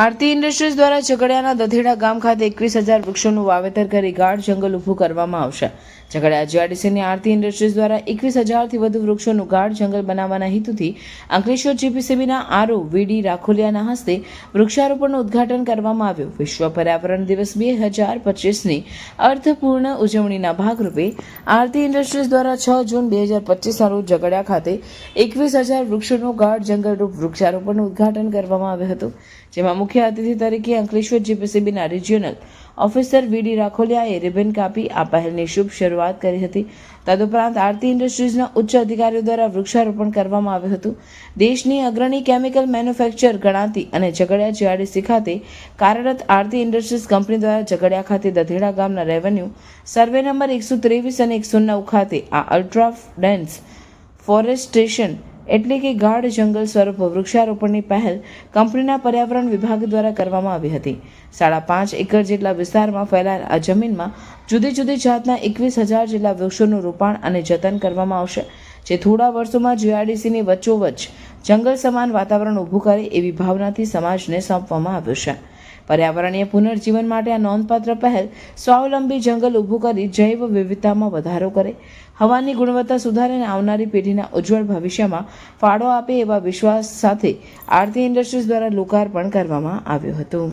આરતી industries દ્વારા ઝઘડિયાના દધેડા ગામ ખાતે એકવીસ હજાર વૃક્ષોનું વાવેતર કરી ગાઢ જંગલ ઊભું કરવામાં આવશે. ઝઘડિયા જીઆરડીસીની આરતી ઇન્ડસ્ટ્રીઝ દ્વારા એકવીસ હજારથી વધુ વૃક્ષોનું ગાઢ જંગલ બનાવવાના હેતુથી અંકલેશ્વર જીપીસીબીના આરઓ વીડી રાખોલિયાના હસ્તે વૃક્ષારોપણનું ઉદ્ઘાટન કરવામાં આવ્યું. વિશ્વ પર્યાવરણ દિવસ બે હજાર પચીસની અર્થપૂર્ણ ઉજવણીના ભાગરૂપે આરતી ઇન્ડસ્ટ્રીઝ દ્વારા છ જૂન બે હજાર પચીસના રોજ ઝઘડિયા ખાતે એકવીસ હજાર વૃક્ષોનું ગાઢ જંગલરૂપ વૃક્ષારોપણનું ઉદ્ઘાટન કરવામાં આવ્યું હતું, જેમાં મુખ્ય અતિથિ તરીકે અંકલેશ્વર જીપીસીબીના રિજિયોનલ ઓફિસર વીડી રાખોલિયાએ રિબન કાપી આ પહેલની શુભ શરૂઆત કરી હતી. તદુપરાંત આરતી ઇન્ડસ્ટ્રીઝના ઉચ્ચ અધિકારીઓ દ્વારા વૃક્ષારોપણ કરવામાં આવ્યું હતું. દેશની અગ્રણી કેમિકલ મેન્યુફેક્ચર ગણાતી અને ઝઘડિયા જીઆરડીસી ખાતે કાર્યરત આરતી ઇન્ડસ્ટ્રીઝ કંપની દ્વારા ઝઘડિયા ખાતે દધેડા ગામના રેવન્યુ સર્વે નંબર એકસો ત્રેવીસ અને એકસો નવ ખાતે આ અલ્ટ્રા ડેન્સ ફોરેસ્ટેશન એટલે કે ગાઢ જંગલ સ્વરૂપ વૃક્ષારોપણની પહેલ કંપનીના પર્યાવરણ વિભાગ દ્વારા કરવામાં આવી હતી. સાડા પાંચ એકર જેટલા વિસ્તારમાં ફેલાયેલ આ જમીનમાં જુદી જુદી જાતના એકવીસ હજાર જેટલા વૃક્ષોનું રોપાણ અને જતન કરવામાં આવશે, જે થોડા વર્ષોમાં જીઆરડીસીની વચ્ચોવચ્ચ જંગલ સમાન વાતાવરણ ઊભું કરે એવી ભાવનાથી સમાજને સોંપવામાં આવ્યું છે. પર્યાવરણીય પુનર્જીવન માટે આ નોંધપાત્ર પહેલ સ્વાવલંબી જંગલ ઊભું કરી જૈવ વિવિધતામાં વધારો કરે. હવાની ગુણવત્તા સુધારે અને આવનારી પેઢીના ઉજ્જવળ ભવિષ્યમાં ફાળો આપે એવા વિશ્વાસ સાથે આરતી ઇન્ડસ્ટ્રીઝ દ્વારા લોકાર્પણ કરવામાં આવ્યું હતું.